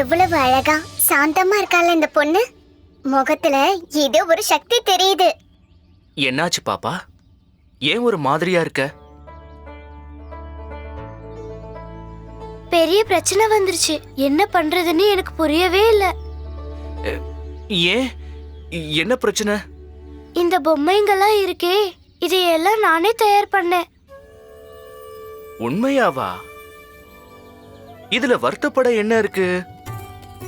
எவ்வளவு அழகா சாந்தமா இருக்கால இந்த பொண்ணு. முகத்துல ஏதோ ஒரு சக்தி தெரியுது. என்னாச்சு பாப்பா? ஏன் ஒரு மாதிரியா இருக்க? பெரிய பிரச்சனை வந்துருச்சு. என்ன பண்றதுன்னு எனக்கு புரியவே இல்ல. ஏன்? என்ன பிரச்சனை? இந்த பொம்மைங்கெல்லாம் இருக்கே. இதையெல்லாம் நானே தயார் பண்ணேன். உண்மையாவா? இதுல வருத்தப்பட என்ன இருக்கு?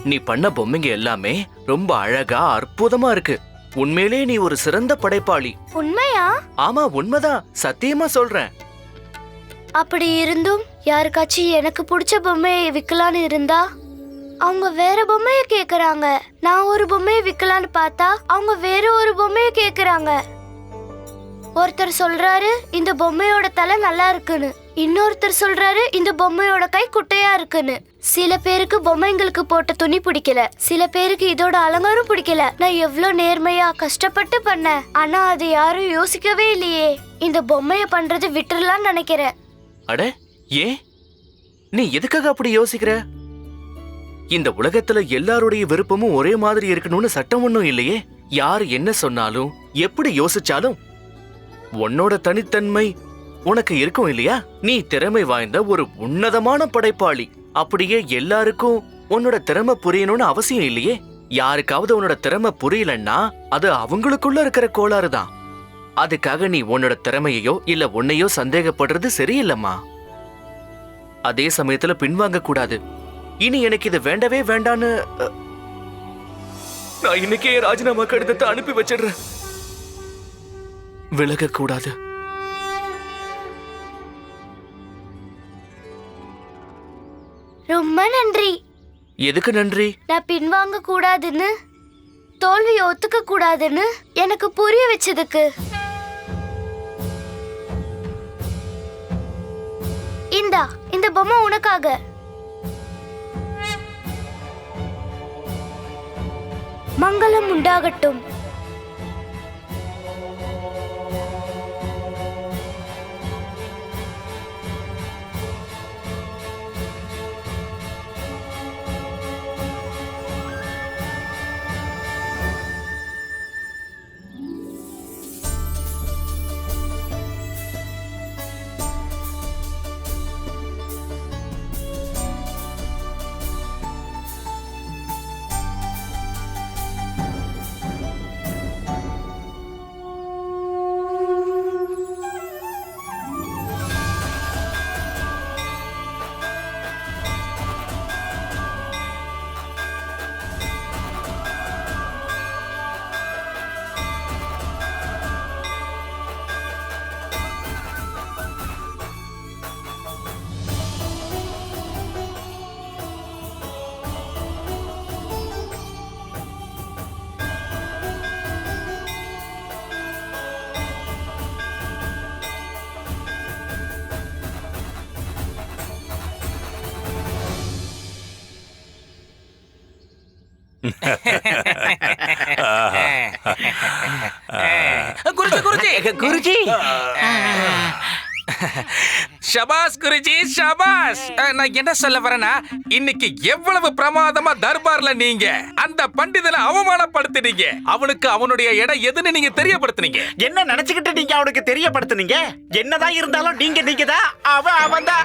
நீ பண்ண பொம்மைங்க எல்லாமே ரொம்ப அழகா அற்புதமா இருக்கு. உண்மையிலே நீ ஒரு சிறந்த படைப்பாளி. உண்மையா? ஆமா உண்மைதான். சத்தியமா சொல்றேன். அப்படி இருந்தும் யாருக்காச்சும் எனக்கு பிடிச்ச பொம்மையை விற்கலான்னு இருந்தா அவங்க வேற பொம்மைய கேக்குறாங்க. நான் ஒரு பொம்மையை விற்கலான்னு பார்த்தா அவங்க வேற ஒரு பொம்மைய கேக்குறாங்க. ஒருத்தர் சொல்றாரு இந்த பொம்மையோட தலை நல்லா இருக்குன்னு. இன்னொருத்தர் சொல்றாரு இந்த பொம்மையோட கை குட்டையா இருக்குன்னு. சில பேருக்கு பொம்மைங்களுக்கு போட்ட துணி பிடிக்கல. சில பேருக்கு இதோட அலங்காரம் பிடிக்கல. நான் எவ்வளவு நேர்மையா கஷ்டப்பட்டு பண்ணேன். ஆனா அது யாரும் யோசிக்கவே இல்லையே. இந்த பொம்மைய பண்றது விட்டுறலாம்னு நினைக்கிறேன். அட ஏன்? நீ எதுக்காக அப்படி யோசிக்கிற? இந்த உலகத்துல எல்லாருடைய விருப்பமும் ஒரே மாதிரி இருக்கணும்னு சட்டம் ஒண்ணும் இல்லையே. யார் என்ன சொன்னாலும் எப்படி யோசிச்சாலும் உன்னோட தனித்தன்மை உனக்கு இருக்கும் இல்லையா? நீ திறமை வாய்ந்த ஒரு உன்னதமான படைப்பாளி. அப்படியே எல்லாருக்கும் உன்னோட திறமை புரியணும்னு அவசியம் இல்லையே? யாருக்காவது உன்னோட திறமை புரியலன்னா அது அவங்களுக்குள்ள இருக்கிற கோளாறு தான். அதுக்காக நீ உன்னோட திறமையோ இல்ல உன்னையோ சந்தேகப்படுறது சரியில்லம்மா. அதே சமயத்துல பின்வாங்க கூடாது. இனி எனக்கு இது வேண்டவே வேண்டான்னு நான் இன்னைக்கே ராஜினாமா கடிதத்தை அனுப்பி வச்சிடுறேன். விலக எதுக்கு நன்றி? நான் பின்வாங்க கூடாதுன்னு தோல்வி ஒத்துக்க கூடாதுன்னு எனக்கு புரிய வச்சதுக்கு. இந்தா இந்த பொம்மை உனக்காக. மங்களம் உண்டாகட்டும். குருஜி குருஜி. குருஜி. ஷபாஸ் குருஜி ஷபாஸ். நான் என்ன சொல்ல வரேன்னா இன்னைக்கு எவ்வளவு பிரமாதமா தர்பார்ல நீங்க அந்த பண்டிதனை அவமானப்படுத்தினீங்க. அவனுக்கு அவனுடைய இடம் எதுன்னு நீங்க தெரியப்படுத்துனீங்க. என்ன நினைச்சுக்கிட்டு நீங்க அவனுக்கு தெரியப்படுத்துனீங்க? என்னதான் இருந்தாலும் நீங்க நீங்க தான் அவன் அவன் தான்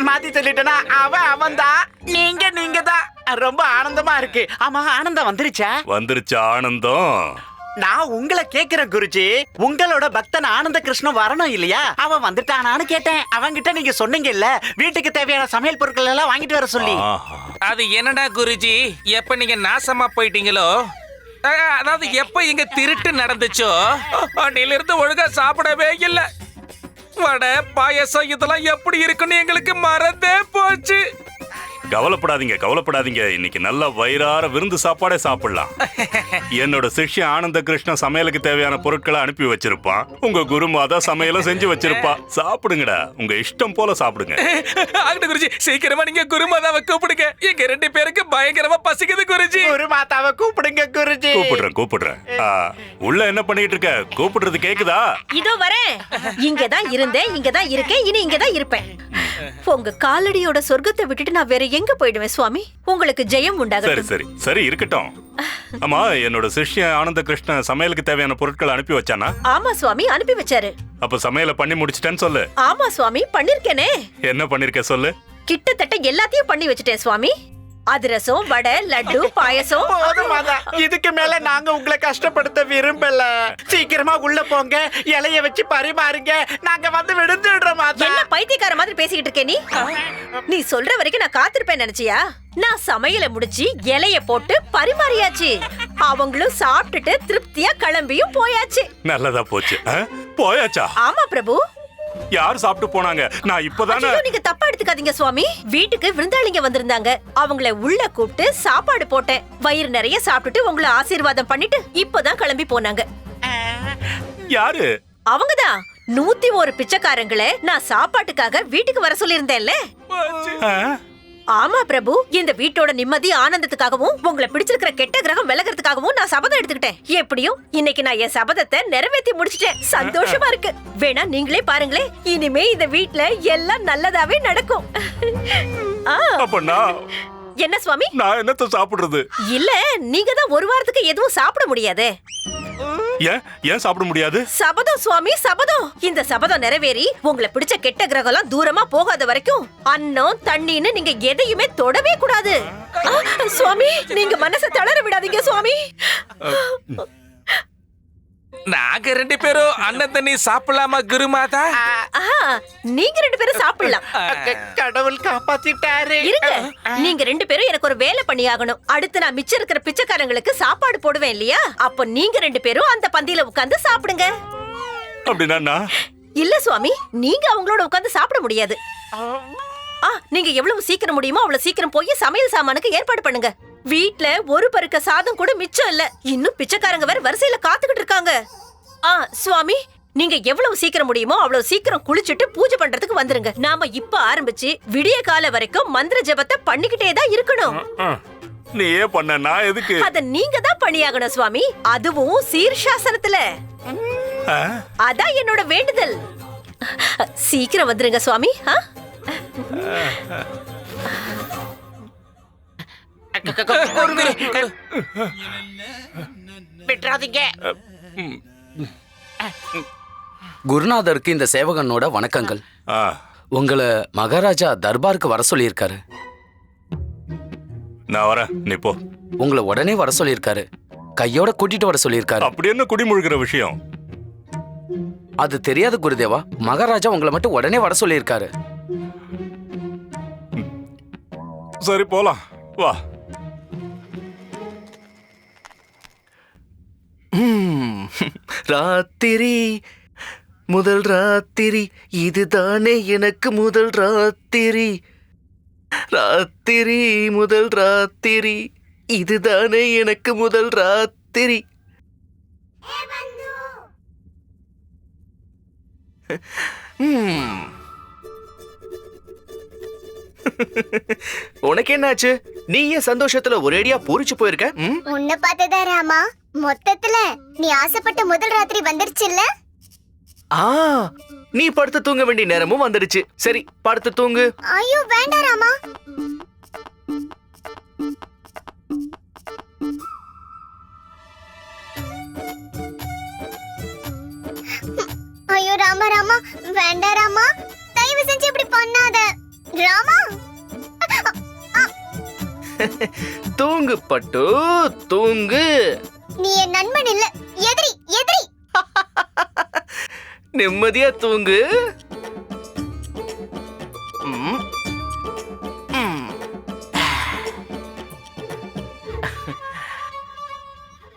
மாத்தி சொல்லிட்டேனா? அவன் அவன் தான் நீங்க நீங்க தான் ரொம்ப ஆனந்தமா இருக்கு. ஆமா ஆனந்தம் வந்துருச்சா? வந்துருச்சு ஆனந்தம்? நான் உங்களை கேக்குறேன் குருஜி உங்களோட பக்தன் ஆனந்த கிருஷ்ணன் வரணும் இல்லையா? அவன் வந்துட்டானான்னு கேட்டேன். அவன்கிட்ட நீங்க சொன்னீங்க இல்ல வீட்டுக்கு தேவையான சமையல் பொருட்கள் எல்லாம் வாங்கிட்டு வர சொல்லி. அது என்னடா குருஜி? எப்ப நீங்க நாசமா போயிட்டீங்களோ? அஹ், அதாவது எப்ப இங்க திருட்டு நடந்துச்சோ? அன்னையில இருந்து ஒழுங்கா சாப்பிடவே இல்ல. வடை பாயசம் இதெல்லாம் எப்படி இருக்குன்னு எங்களுக்கு மறந்தே போச்சு. கவலைப்படாதீங்க கவலைப்படாதீங்க. இன்னைக்கு நல்ல வயிறார விருந்து சாப்பாடே சாப்பிடலாம். என்னோட சிஷ்யன் ஆனந்த கிருஷ்ணன் சமையலுக்கு தேவையான பொருட்களை அனுப்பி வச்சிருப்பான். உங்க குருமாதா சமையலும் செஞ்சு வச்சிருப்பா. சாப்பிடுங்கடா. உங்க இஷ்டம் போல சாப்பிடுங்க. ஆகட்டும் குருஜி. சீக்கிரமா நீங்க குருமாதாவை கூப்பிடுங்க. எங்க ரெண்டு பேருக்கு பயங்கரமா பசிக்குது குருஜி. குரு மாதாவை கூப்பிடுங்க குருஜி. கூப்பிடுறேன் கூப்பிடுறேன். ஆ, உள்ள என்ன பண்ணிட்டு இருக்க? கூப்பிடுறது கேக்குதா? இதோ வரேன். இங்கதான் இருந்தேன் இங்கதான் இருக்கேன் இனி இங்கதான் இருப்பேன். உங்க காலடியோட சொர்க்கத்தை விட்டுட்டு நான் வேற எங்க போயிடுவேன் சுவாமி? உங்களுக்கு ஜெயம் சரி உண்டாகட்டும். சரி சரி. இருக்கட்டும். ஆமா என்னோட சிஷ்யன் ஆனந்த கிருஷ்ணன் சமையலுக்கு தேவையான பொருட்களை அனுப்பி வச்சானா? ஆமா சுவாமி அனுப்பி வச்சாரு. அப்ப சமையலை பண்ணி முடிச்சிட்டேன்னு சொல்லு. ஆமா சுவாமி பண்ணிருக்கேனே. என்ன பண்ணிருக்க சொல்லு? கிட்டத்தட்ட எல்லாத்தையும் பண்ணி வச்சுட்டேன் சுவாமி. அதிரசம் வடை லட்டு பாயசம். இதுக்கு மேல நாங்க உங்களை கஷ்டப்படுத்த விரும்பல. சீக்கிரமா உள்ள போங்க. இலைய வச்சு பரிமாறுங்க. நாங்க வந்து விழுந்துடுறோம் மாதா. என்ன பைத்தியக்கார மாதிரி பேசிக்கிட்டு இருக்கே நீ? நீ சொல்ற வரைக்கும் நான் காத்திருப்பேன் நினைச்சியா? நான் சமையல முடிச்சு இலைய போட்டு பரிமாறியாச்சு. அவங்களும் சாப்பிட்டுட்டு திருப்தியா கிளம்பியும் போயாச்சு. நல்லதா போச்சு? போயாச்சா? ஆமா பிரபு. யார் சாப்பிட்டு போனாங்க? நான் இப்பதானே நீங்க தப்பா எடுத்துக்காதீங்க சுவாமி. வீட்டுக்கு விருந்தாளிங்க வந்திருந்தாங்க. அவங்கள உள்ள கூப்பிட்டு சாப்பாடு போட்டேன். வயிறு நிறைய சாப்பிட்டுட்டு உங்களை ஆசீர்வாதம் பண்ணிட்டு இப்பதான் கிளம்பி போனாங்க. யாரு? அவங்கதான் நூத்தி ஒரு பிச்சைக்காரங்களே நான் சாப்பாட்டுக்காக வீட்டுக்கு வர சொல்லியிருந்தேன்ல? ஆமா பிரபு. இந்த வீட்டோட நிம்மதி ஆனந்தத்துக்காகவும் உங்களை பிடிச்சிருக்கிற கெட்ட கிரகம் விலகிறதுக்காகவும் நான் சபதம் எடுத்துக்கிட்டேன். எப்படியும் இன்னைக்கு நான் என் சபதத்தை நிறைவேத்தி முடிச்சிட்டேன். சந்தோஷமா இருக்கு. வேணா நீங்களே பாருங்களேன். இனிமே இந்த வீட்ல எல்லாம் நல்லதாவே நடக்கும். என்ன சுவாமி? நான் என்னத்த சாப்பிடுறது? இல்ல நீங்க தான் ஒரு வாரத்துக்கு எதுவும் சாப்பிட முடியாதே. ஏன்? ஏன் சாப்பிட முடியாது? சபதம் சுவாமி சபதம். இந்த சபதம் நிறைவேறி உங்களை பிடிச்ச கெட்ட கிரகம்லாம் தூரமா போகாத வரைக்கும் அன்னம் தண்ணின்னு நீங்க எதையுமே தொடவே கூடாது. சுவாமி நீங்க மனசை தளர விடாதீங்க சுவாமி. நாங்க ரெண்டு பேரும் அண்ணன் தண்ணி சாப்பிடலாமா குருமாதா ஆஹா, நீங்க ரெண்டு பேரும் சாப்பிடலாம். கடவுள் காப்பாத்திட்டாரு. இருங்க நீங்க ரெண்டு பேரும் எனக்கு ஒரு வேலை பண்ணி ஆகணும் அடுத்து நான் மிச்சம் இருக்கிற பிச்சைக்காரங்களுக்கு சாப்பாடு போடுவேன் இல்லையா? அப்ப நீங்க ரெண்டு பேரும் அந்த பந்தியில உட்கார்ந்து சாப்பிடுங்க. அப்படின்னா நான் இல்ல சுவாமி நீங்க அவங்களோட உட்கார்ந்து சாப்பிட முடியாது. ஆ நீங்க எவ்வளவு சீக்கிரம் முடியுமோ அவ்வளவு சீக்கிரம் போய் சமையல் சாமானுக்கு ஏற்பாடு பண்ணுங்க. வீட்ல ஒரு பருக்க சாதம் கூட மிச்சம் இல்ல. இன்னும் பிச்சைக்காரங்க வேற வரிசையில காத்துக்கிட்டு இருக்காங்க. ஆ சுவாமி நீங்க எவ்வளவு சீக்கிரம் முடியுமோ அவ்வளவு சீக்கிரம் குளிச்சுட்டு பூஜை பண்றதுக்கு வந்துருங்க. நாம இப்ப ஆரம்பிச்சு விடிய கால வரைக்கும் மந்திர ஜெபத்தை பண்ணிக்கிட்டே தான் இருக்கணும். நீ ஏன் பண்ண நான் எதுக்கு? அத நீங்க தான் பண்ணியாகணும் சுவாமி. அதுவும் சீர்ஷாசனத்துல? அதான் என்னோட வேண்டுதல். சீக்கிரம் வந்துருங்க சுவாமி. ஆ? விட்டுறாதீங்க. குருநாதருக்கு இந்த சேவகனோட வணக்கங்கள். ஆ, உங்களை மகாராஜா தர்பாருக்கு வர சொல்லியிருக்காரு. நான் வரேன். நீ போ. உங்களை உடனே வர சொல்லியிருக்காரு. கையோட கூட்டிட்டு வர சொல்லியிருக்காரு. அப்படி என்ன குடிமுழுகிற விஷயம்? அது தெரியாது குருதேவா. மகாராஜா உங்களை மட்டும் உடனே வர சொல்லியிருக்காரு. சரி போலாம். வா. ராத்திரி. முதல் ராத்திரி. இதுதானே எனக்கு முதல் ராத்திரி. ராத்திரி முதல் ராத்திரி. இதுதானே எனக்கு முதல் ராத்திரி. உனக்கு என்னாச்சு நீ ஏன் சந்தோஷத்துல ஒரேடியா பூரிச்சு போயிருக்க? உன்னை பார்த்ததா ராமா. மொத்தத்துல நீ ஆசைப்பட்ட முதல் ராத்திரி வந்துருச்சுல்ல? ஆ நீ படுத்து தூங்க வேண்டிய நேரமும் வந்துடுச்சு. சரி படுத்து தூங்கு. ஐயோ வேண்டாம் ராமா. ஐயோ ராமா ராமா. வேண்டாம் ராமா. தயவு செஞ்சு இப்படி பண்ணாத. ராமா. தூங்கு பட்டு. தூங்கு. நீ என் நண்பன் இல்ல. எதிரி எதிரி. நிம்மதியா தூங்கு.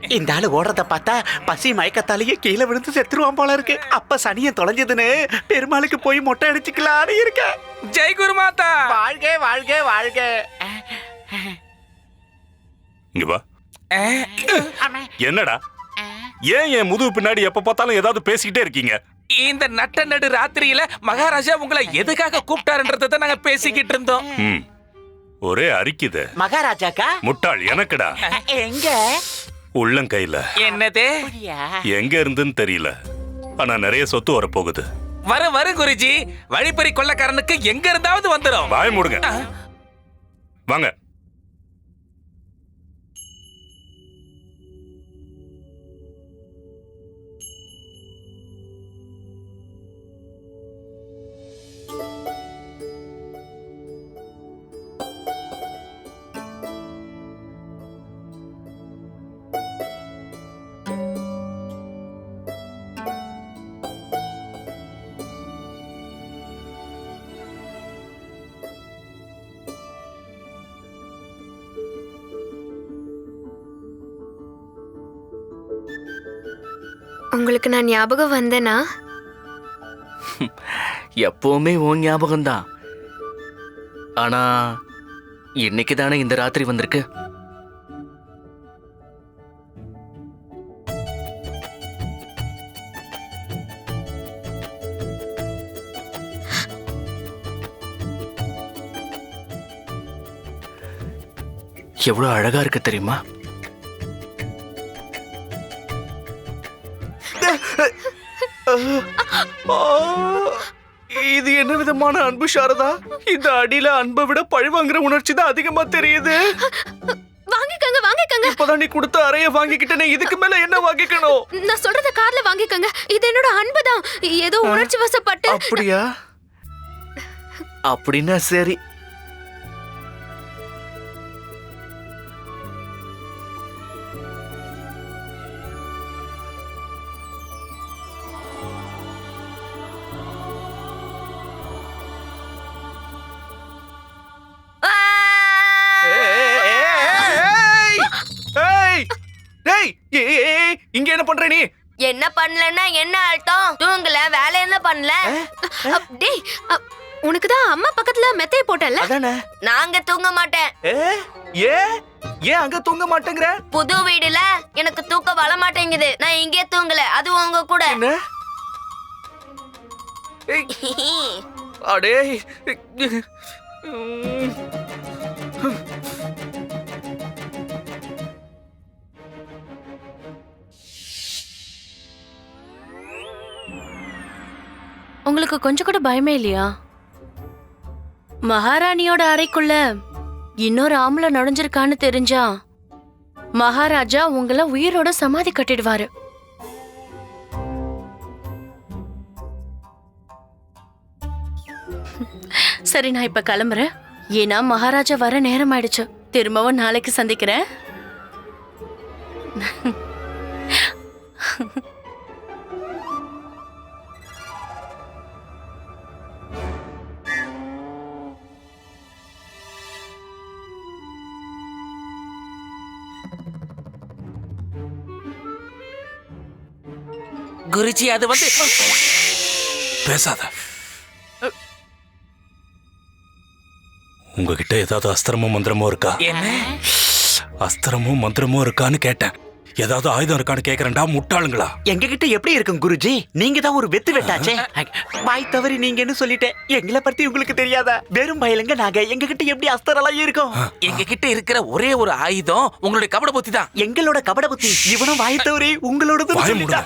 இந்த ஆளு ஓடுறத பார்த்தா பசி மயக்கத்தாலேயே கீழே விழுந்து செத்துருவான் போல இருக்கு. அப்ப சனியன் தொலைஞ்சதுன்னு பெருமாளுக்கு போய் மொட்டை அடிச்சுக்கலான்னு இருக்க. ஜெய் குருமாதா. வாழ்க வாழ்க வாழ்க. இங்க வா. என்னடா? ஏன் என் முதுகு பின்னாடி எப்ப பார்த்தாலும் ஏதாவது பேசிக்கிட்டே இருக்கீங்க? இந்த நட்ட நடு ராத்திரியில மகாராஜா உங்களை எதுக்காக கூப்பிட்டாருன்றதை தான் நாங்க பேசிக்கிட்டு இருந்தோம். ஒரே அரிக்குது. மகாராஜாக்கா? முட்டாள் எனக்குடா. எங்க? உள்ளங்கையில. என்னது? எங்க இருந்துன்னு தெரியல. ஆனா நிறைய சொத்து வரப்போகுது. வர வர குருஜி. வழிப்பறி கொள்ளக்காரனுக்கு எங்க இருந்தாவது வந்துடும் வாய மூடுங்க. வாங்க. உங்களுக்கு நான் ஞாபகம் வந்தேனா? எப்பவுமே உன் ஞாபகம்தான். ஆனா இன்னைக்கு தானே இந்த ராத்திரி வந்திருக்கு? எவ்வளோ அழகா இருக்கு தெரியுமா? என்ன விதமான அன்பு சாரதா? இந்த அடியில அன்பை விட பழிவாங்குற உணர்ச்சி தான் அதிகமா தெரியுது. வாங்கிக்கங்க வாங்கிக்கங்க. இப்பதான் நீ கொடுத்த அறைய வாங்கிக்கிட்டேனே இதுக்கு மேல என்ன வாங்கிக்கணும்? நான் சொல்றத கார்ல வாங்கிக்கங்க. இது என்னோட அன்பு தான். ஏதோ உணர்ச்சி வசப்பட்டு. அப்படியா? அப்படின்னா சரி. இங்க என்ன பண்ற நீ? என்ன பண்ணலன்னா என்ன அர்த்தம்? தூங்கல வேலை என்ன பண்ணல? அப், டேய் அப், உனக்கு தான் அம்மா பக்கத்துல மெத்தைய போட்டல நாங்க தூங்க மாட்டேன். ஏ? ஏ? ஏன் அங்க தூங்க மாட்டேங்கிற? புது வீடுல எனக்கு தூக்கம் வர மாட்டேங்குது. நான் இங்கே தூங்கல. அது உங்க கூட. அடே உங்களுக்கு கொஞ்சம் கூட பயமே இல்லையா? மகாராணியோட அறைக்குள்ள இன்னொரு ஆம்பளை நுழைஞ்சிருக்கான்னு தெரிஞ்சா மகாராஜா உங்களை உயிரோட சமாதி கட்டிடுவாரு. சரி நான் இப்ப கிளம்புறேன். ஏன்னா மகாராஜா வர நேரம் ஆயிடுச்சு. திரும்பவும் நாளைக்கு சந்திக்கிறேன். குருஜி அது வந்து பேசாத. உங்ககிட்ட ஏதாவது அஸ்திரமோ மந்திரமோ இருக்கா? என்ன? அஸ்திரமோ மந்திரமோ இருக்கான்னு கேட்டேன். ஏதாவது ஆயுதம் இருக்கான்னு கேக்குறேன்டா முட்டாளுங்களா? எங்க கிட்ட எப்படி இருக்கும் குருஜி? நீங்க தான் ஒரு வெத்து வெட்டாச்சே. வாய் தவறி நீங்கன்னு சொல்லிட்டேன். எங்களை பத்தி உங்களுக்கு தெரியாதா? வெறும் பயலுங்க நாங்க எங்க கிட்ட எப்படி அஸ்தரெல்லாம் இருக்கும்? எங்க கிட்ட இருக்கிற ஒரே ஒரு ஆயுதம் உங்களுடைய கபட புத்தி தான் எங்களோட கபட புத்தி. இவனும் வாய் தவறி உங்களோட வாய மூடுங்க.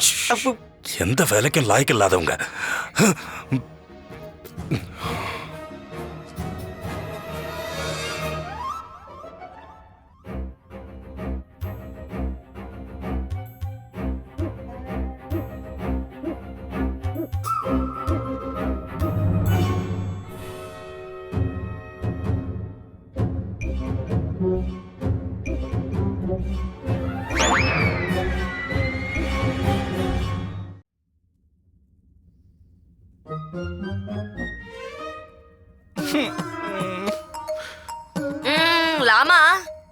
எந்த வேலைக்கும் லாய்க்கு இல்லாதவங்க.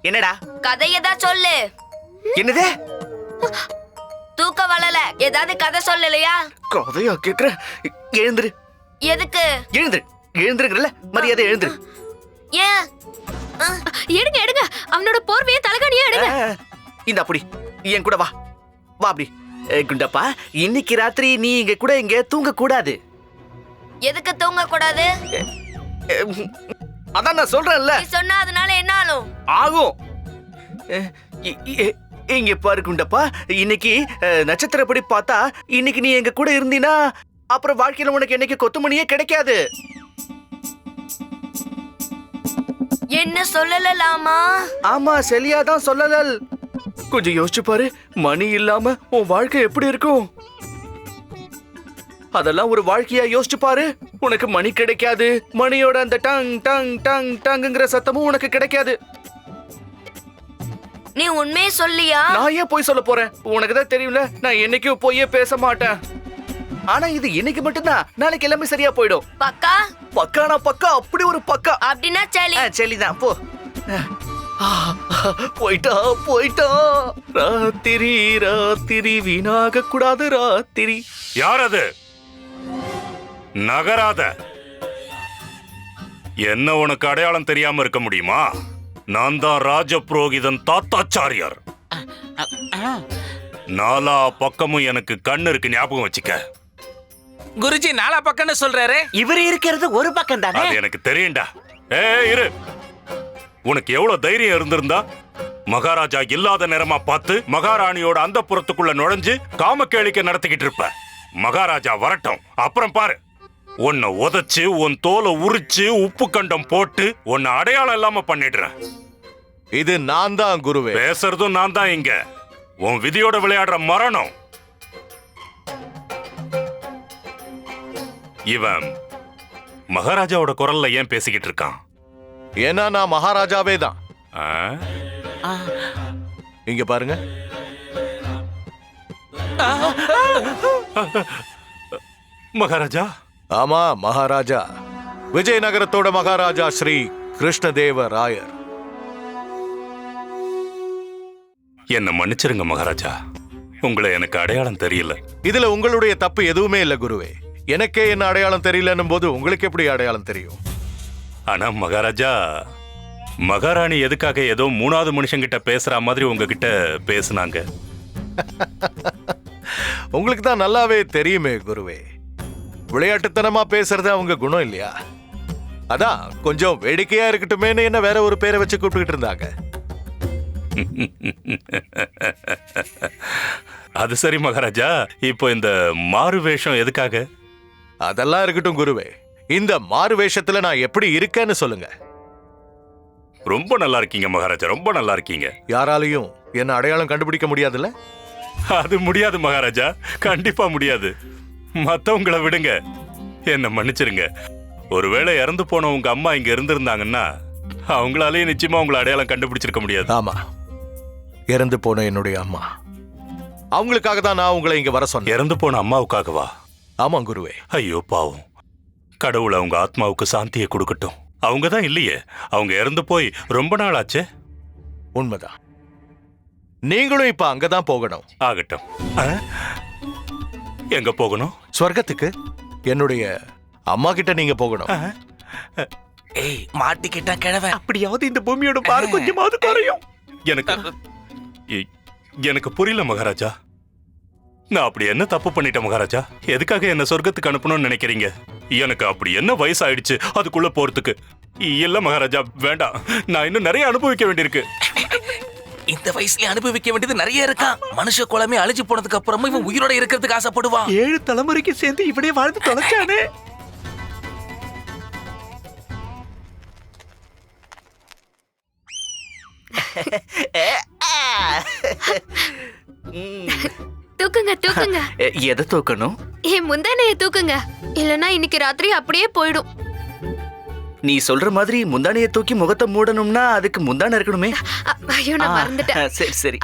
என்னடா? கதையதா சொல்லு. என்னது? தூக்கம் வரல ஏதாவது கதை சொல்லலையா கதையா கேக்குற? எழுந்துரு. எதுக்கு? எழுந்துரு. எழுந்துருங்கல்ல மரியாதை எழுந்துரு. ஏன்? எடுங்க எடுங்க. அவனோட போர்வையை தலகாணியா எடுங்க. இந்த அப்படி என் கூட வா. வா அப்படி ஏ, குண்டப்பா இன்னைக்கு ராத்திரி நீ இங்க கூட இங்க தூங்க கூடாது எதுக்கு தூங்க கூடாது அதான் நான் சொல்றேன்ல. நீ சொன்னா அதனால என்ன ஆகும்? ஆகும். இங்க பாரு குண்டப்பா. இன்னைக்கு நட்சத்திரப்படி பார்த்தா இன்னைக்கு நீ எங்க கூட இருந்தீனா அப்புறம் வாழ்க்கையில உனக்கு என்னைக்கு கொத்துமணியே கிடைக்காது. என்ன சொல்லலாமா ஆமா செலியா தான் சொல்லலல். கொஞ்சம் யோசிச்சு பாரு மணி இல்லாம உன் வாழ்க்கை எப்படி இருக்கும்? அதெல்லாம் ஒரு வாழ்க்கையா யோசிச்சு பாரு. உனக்கு மணி கிடைக்காது. மணியோட அந்த டங் டங் டங் டங்குங்கிற சத்தமும் உனக்கு கிடைக்காது. நீ உண்மையே சொல்லியா? நான் ஏன் போய் சொல்ல போறேன்? உனக்கு தான் தெரியும்ல நான் என்னைக்கும் போயே பேச மாட்டேன். ஆனா இது இன்னைக்கு மட்டும்தான். நாளைக்கு எல்லாமே சரியா போயிடும். பக்கா? பக்கானா பக்கா? அப்படி ஒரு பக்கா. அப்படின்னா சளி. ஆ, சரிதான் போ. போயிட்டா போயிட்டா. ராத்திரி ராத்திரி வீணாக கூடாது ராத்திரி. யார் அது? நகராத. என்ன உனக்கு அடையாளம் தெரியாம இருக்க முடியுமா? நான் தான் ராஜ புரோகிதன் தாத்தாச்சாரியார். நாலா பக்கமும் எனக்கு கண்ணு இருக்கு ஞாபகம் வச்சுக்க. குருஜி நாலா பக்கம்னு சொல்றாரு? இவர் இருக்கிறது ஒரு பக்கம் தானே அது எனக்கு தெரியும்டா. ஏ இரு. உனக்கு எவ்வளவு தைரியம் இருந்திருந்தா? மகாராஜா இல்லாத நேரமா பார்த்து மகாராணியோட அந்த புறத்துக்குள்ள நுழைஞ்சு காமக்கேளிக்கை நடத்திக்கிட்டு இருப்ப. மகாராஜா வரட்டும். அப்புறம் பாரு. உன்னை உதைச்சு உன் தோலை உரிச்சு உப்பு கண்டம் போட்டு உன்னை அடையாளம் இல்லாம பண்ணிடுறேன். இது நான் தான் குருவே. பேசுறதும் நான் தான் இங்க. உன் விதியோட விளையாடுற மரணம். இவன் மகாராஜாவோட குரல்ல ஏன் பேசிக்கிட்டு இருக்கான்? ஏன்னா நான் மகாராஜாவே தான். ஆ? இங்க பாருங்க. மகாராஜா ஆமா மகாராஜா. விஜயநகரத்தோட மகாராஜா ஸ்ரீ கிருஷ்ணதேவ ராயர். என்ன மன்னிச்சிருங்க மகாராஜா. உங்களை எனக்கு அடையாளம் தெரியல. இதுல உங்களுடைய தப்பு எதுவுமே இல்ல குருவே. எனக்கே என்ன அடையாளம் தெரியலன்னும் போது உங்களுக்கு எப்படி அடையாளம் தெரியும்? ஆனா மகாராஜா மகாராணி எதுக்காக ஏதோ மூணாவது மனுஷங்கிட்ட பேசுற மாதிரி உங்ககிட்ட பேசுனாங்க. உங்களுக்கு தான் நல்லாவே தெரியுமே குருவே. விளையாட்டுத்தனமா பேசுறது அவங்க குணம் இல்லையா? அதான் கொஞ்சம் வேடிக்கையா இருக்கட்டுமேன்னு என்ன வேற ஒரு பேரை வச்சு கூப்பிட்டுக்கிட்டு இருந்தாங்க. அது சரி மகாராஜா. இப்போ இந்த மாறு வேஷம் எதுக்காக? அதெல்லாம் இருக்கட்டும் குருவே. இந்த மாறு வேஷத்துல நான் எப்படி இருக்கேன்னு சொல்லுங்க. ரொம்ப நல்லா இருக்கீங்க மகாராஜா. ரொம்ப நல்லா இருக்கீங்க. யாராலையும் என்ன அடையாளம் கண்டுபிடிக்க முடியாதுல்ல? அது முடியாது மகாராஜா. கண்டிப்பா முடியாது. மத்தவங்களை விடுங்க. என்ன மன்னிச்சிருங்க. ஒருவேளை இறந்து போன உங்க அம்மா இங்க இருந்திருந்தாங்கன்னா அவங்களாலேயும் நிச்சயமா உங்களை அடையாளம் கண்டுபிடிச்சிருக்க முடியாது. ஆமா. இறந்து போன என்னுடைய அம்மா. அவங்களுக்காக தான் நான் உங்களை இங்க வர சொன்னேன். இறந்து போன அம்மாவுக்காகவா? ஆமா குருவே. ஐயோ பாவம். கடவுள் அவங்க ஆத்மாவுக்கு சாந்தியை கொடுக்கட்டும். அவங்க தான் இல்லையே. அவங்க இறந்து போய் ரொம்ப நாள் ஆச்சே? உண்மைதான். நீங்களும் இப்ப அங்கதான் போகணும். ஆகட்டும். ஆ? எங்க போகணும்? ஸ்வர்க்கத்துக்கு? என்னுடைய அம்மா கிட்ட நீங்க போகணும். ஏய் மாட்டிக்கிட்டா கிழவன். அப்படியாவது இந்த பூமியோட பாரு கொஞ்சமாவது குறையும். எனக்கு எ- எனக்கு புரியல மகாராஜா. நான் அப்படி என்ன தப்பு பண்ணிட்டேன் மகாராஜா? எதுக்காக என்ன சொர்க்கத்துக்கு அனுப்பணும்னு நினைக்கிறீங்க? எனக்கு அப்படி என்ன வயசாயிடுச்சு? அதுக்குள்ள போறதுக்கு. இல்ல மகாராஜா வேண்டாம். நான் இன்னும் நிறைய அனுபவிக்க வேண்டியிருக்கு. இந்த வயசுல அனுபவிக்க வேண்டியது நிறைய இருக்கான் மனுஷ குலமே அழிஞ்சு போனதுக்கு அப்புறமும் இவன் உயிரோட இருக்கிறதுக்கு ஆசைப்படுவான் ஏழு தலைமுறைக்கு சேர்ந்து இப்படியே வாழ்ந்து தொலைச்சானே. தூக்குங்க தூக்குங்க. எ- எதை தூக்கணும்? என் முந்தானைய தூக்குங்க. இல்லனா இன்னைக்கு ராத்திரி அப்படியே போயிடும். நீ சொல்ற மாதிரி முந்தானையை தூக்கி முகத்தை மூடணும்னா அதுக்கு முந்தானை இருக்கணுமே. ஐயோ நான் மறந்துட்டேன். சரி சரி.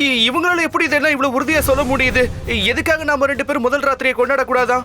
இவங்களால எப்படி இதெல்லாம் இவ்வளவு உறுதியா சொல்ல முடியுது? எதுக்காக நாம ரெண்டு பேரும் முதல் ராத்திரியை கொண்டாட கூடாதான்